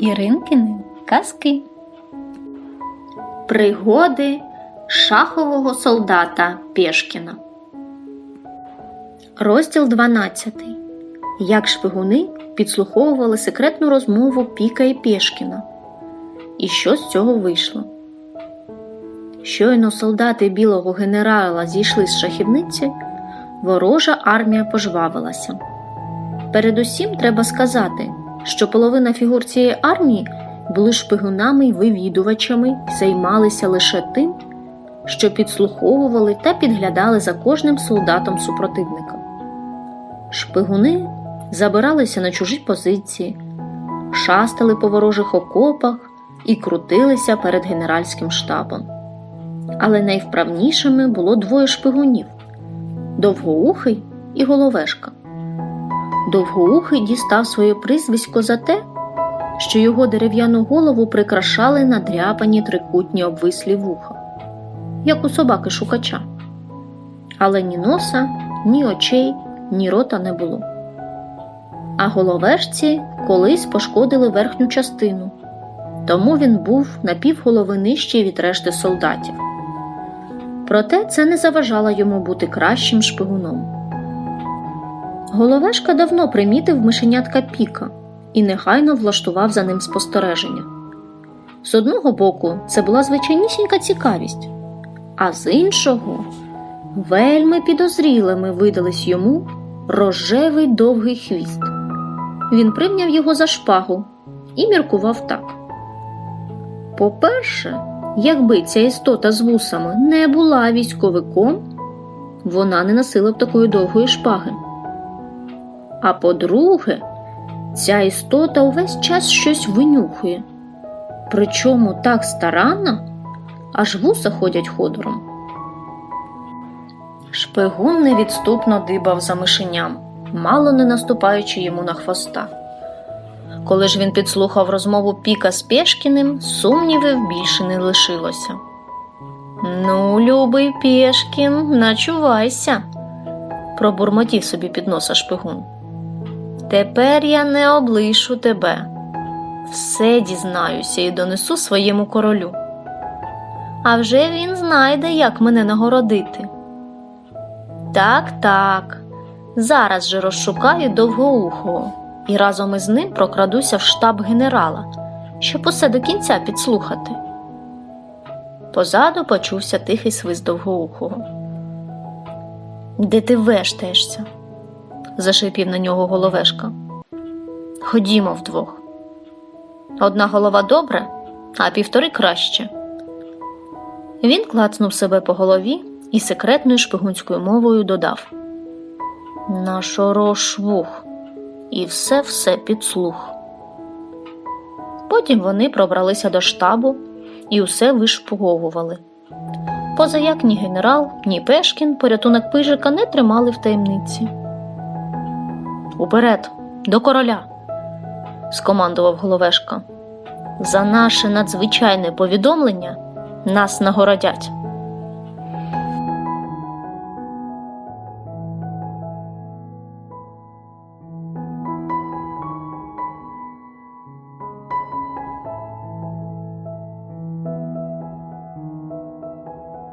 Іринкини казки. Пригоди шахового солдата Пєшкіна. Розділ 12. Як шпигуни підслуховували секретну розмову Піка і Пєшкіна. І що з цього вийшло? Щойно солдати білого генерала зійшли з шахівниці, ворожа армія пожвавилася. Передусім треба сказати, що половина фігур цієї армії були шпигунами й вивідувачами займалися лише тим, що підслуховували та підглядали за кожним солдатом супротивника. Шпигуни забиралися на чужі позиції, шастали по ворожих окопах і крутилися перед генеральським штабом. Але найвправнішими було двоє шпигунів довгоухий і головешка. Довгоухий дістав своє прізвисько за те, що його дерев'яну голову прикрашали надряпані трикутні обвислі вуха, як у собаки шукача. Але ні носа, ні очей, ні рота не було. А головешці колись пошкодили верхню частину, тому він був на півголови нижчий від решти солдатів. Проте це не заважало йому бути кращим шпигуном. Головешка давно примітив мишенятка Піка і негайно влаштував за ним спостереження. З одного боку, це була звичайнісінька цікавість, а з іншого, вельми підозрілими видались йому рожевий довгий хвіст. Він прийняв його за шпагу і міркував так. По-перше, якби ця істота з вусами не була військовиком, вона не носила б такої довгої шпаги. А по-друге, ця істота увесь час щось винюхує, причому так старанно, аж вуса ходять ходором. Шпигун невідступно дибав за мишеням, мало не наступаючи йому на хвоста. Коли ж він підслухав розмову Піка з Пєшкіним, сумнівів більше не лишилося. Ну, любий Пєшкін, начувайся, пробурмотів собі під носа шпигун. Тепер я не облишу тебе. Все дізнаюся і донесу своєму королю. А вже він знайде, як мене нагородити. Так, так, зараз же розшукаю довгоухого і разом із ним прокрадуся в штаб генерала, щоб усе до кінця підслухати. Позаду почувся тихий свист довгоухого. Де ти вештаєшся? Зашипів на нього головешка. Ходімо вдвох. Одна голова добре, а півтори краще. Він клацнув себе по голові і секретною шпигунською мовою додав На шорош вух, і все все під слух. Потім вони пробралися до штабу і усе вишпуговували. Поза як ні генерал, ні Пешкін порятунок пижика не тримали в таємниці. Уперед, до короля, скомандував головешка. За наше надзвичайне повідомлення нас нагородять.